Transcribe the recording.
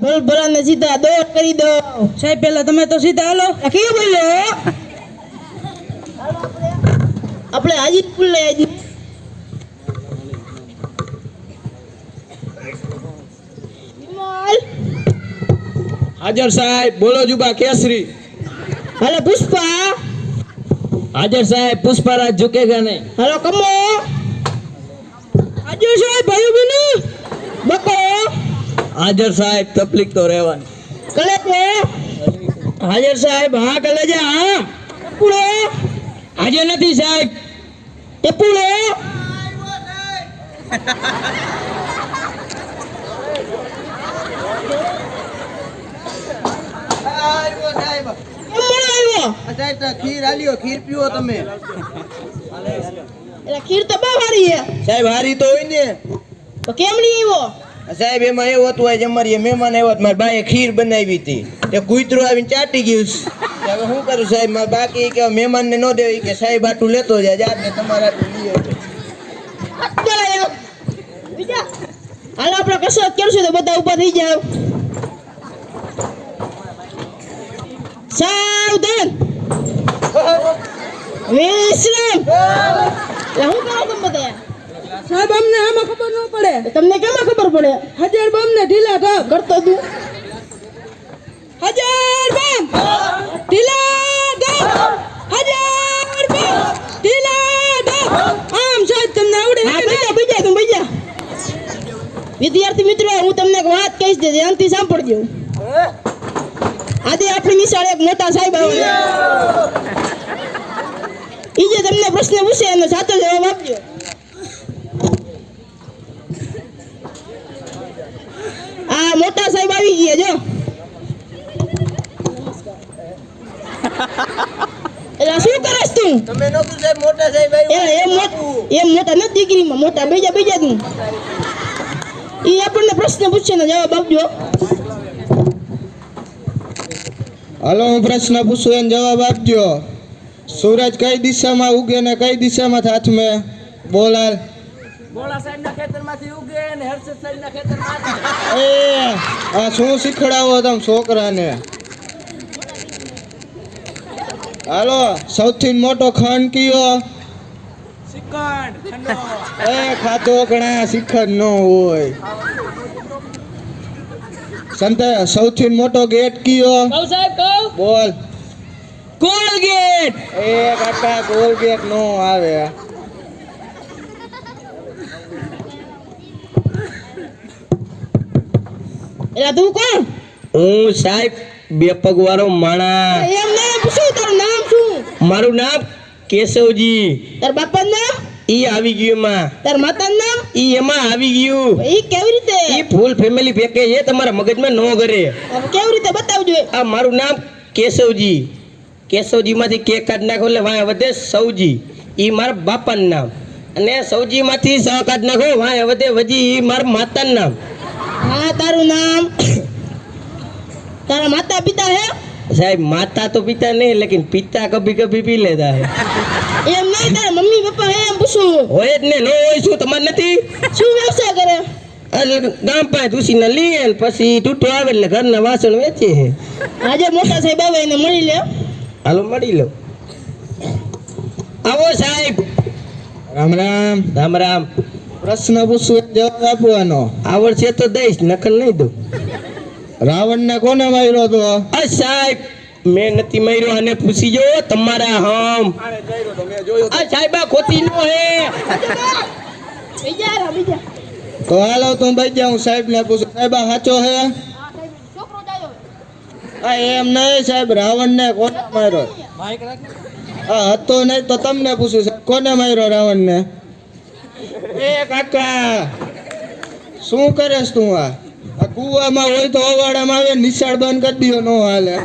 ભલ ભલાને સીધા દોર કરી દો. સાહેબ પેલા તમે તો સીધા હાલો. કેવું બોલ્યો આપણે હાજી ફૂલ લઈ આવી હાજર સાહેબ બોલો જુબા કેસરી. હાલો પુષ્પા. હાજર સાહેબ પુષ્પરાજ ઝુકેગા નહીં હાલો કમો. હાજર સાહેબ ભાઈ બકો હાજર સાહેબ તકલીફ તો રહેવાની. કલે હાજર સાહેબ હા કલેજા હા. પૂળો હાજર નથી સાહેબ. તે પૂળો ખીર આલ્યો ખીર પીવો તમે. એટલે ખીર તો બહુ સારી સાહેબ હારી તો હોય ને. તો કેમ નહીં આવ્યો? સાહેબ એમાં એવું હતું આજે અમારી મહેમાન આવ્યો હતો મારી બાએ ખીર બનાવી હતી. તે કૂતરું આવીને ચાટી ગયું હવે શું કરું સાહેબ મારે બાકી કે મહેમાનને ન દેવી કે સાહેબ આટલું લેતો જાય જાત ને તમારા આટલું લઈ હાલો આપણે કસરત કરશું તો બધા ઊભા થઈ જાવ સાવધાન. વિશ્રામ. હું સાહેબ અમને આમાં ખબર ન પડે. તમને કેમાં ખબર પડે? હજાર બમ ને ઢીલા ઢાક કરતો તું. હજાર બમ ઢીલા ઢાક હજાર બમ ઢીલા ઢાક આમ સાહેબ તમને આવડે હા? બીજા બીજા તું બીજા વિદ્યાર્થી મિત્રો હું તમને એક વાત કહીશ દે ધ્યાનથી સાંભળજો. આજે આપણી નિશાળ એક મોટા સાહેબ આવે ઈ જે તમને પ્રશ્ન પૂછે એનો સાચો જવાબ આપજો આ મોટા સાહેબ આવી ગયા જો એટલે શું કરસ તું? તમે નો સાહેબ મોટા સાહેબ એ આવ્યો એમ મોટ- મોટા નથી દીકરીમાં મોટા બીજા બીજા તું. ઈ આપણને પ્રશ્ન પૂછે ને જવાબ આપજો. હલો હું પ્રશ્ન પૂછું એને જવાબ આપજો. સૂરજ કઈ દિશામાં ઉગે ને કઈ દિશામાં હાથમે? બોલાલ. બોલા સાહેબ ના ખેતરમાંથી ઉગે ને હર્ષદ સાહેબ ના ખેતરમાંથી એ આ શું શીખડાવો તમે છોકરાને. હાલો સૌથી મોટો ખંડ કયો? શ્રીખંડ ઠંડો એ ખાતો ઘણા શિખર ન હોય. સંતે સૌથી મોટો ગેટ કયો? કહું સાહેબ કહું. બોલ. કોલગેટ એ કાકા ગોલ ગેટ નો આવે. એટલે તું કોણ? હું સાહેબ બે પગ વાળો માણા એમ નામ શું? તારું નામ શું? મારું નામ કેશવજી. તાર બાપાનું નામ? ઈ આવી ગયું માં તાર માતાનું નામ? ઈ એમાં આવી ગયું. ઈ કેવી રીતે? ઈ ફૂલ ફેમિલી પેકેજ એ તમારા મગજમાં નો કરે કેવી રીતે બતાવજો આ મારું નામ કેશવજી. કેશવજીમાંથી કે કાઢ નાખો એટલે વાય વધે સૌજી ઈ મારા બાપાનું નામ. અને સૌજીમાંથી સ કાઢ નાખો વાય વધે વજી. ઈ મારા માતાનું નામ. હા તારું નામ? તારા માતા પિતા હે? સાહેબ માતા તો પિતા નહીં લેકિન પિતા કભી કભી પી લેતા હે. એમ નહીં તારા મમ્મી પપ્પા હે એમ પૂછું. હોય જ ને ન હોય શું તમારે નથી? શું વ્યવસાય કરે? એટલે ગામ પાસે ઉસીને લઈએ પછી તૂટો આવે એટલે ઘરના વાસણ વેચે હે. આજે મોટા સાહેબ આવે એને મળી લે. હાલો મળી લો. આવો સાહેબ. રામ રામ. રામ રામ. પ્રશ્ન પૂછું જવાબ આપવાનો. આવડશે તો દઈશ નકલ નહીં દઉં. રાવણ ને કોને માર્યો તો આ સાહેબ મેં નથી માર્યો અને પૂછી જો તમારા હમ. આ સાહેબ આ ખોટી નો હે. તો હાલો તું ભાઈ જા હું સાહેબ ને પૂછું. સાહેબ આ સાચો હે? આ એમ નહીં સાહેબ રાવણ ને કોને માર્યો? આ હતો નહીં તો તમને પૂછું સાહેબ કોને માર્યો રાવણ ને એ કાકા, શું કરેસ તું આ? કુવામાં હોય તો અવાડામાં આવે, નિશાળ બંધ કરી દો નો હાલે.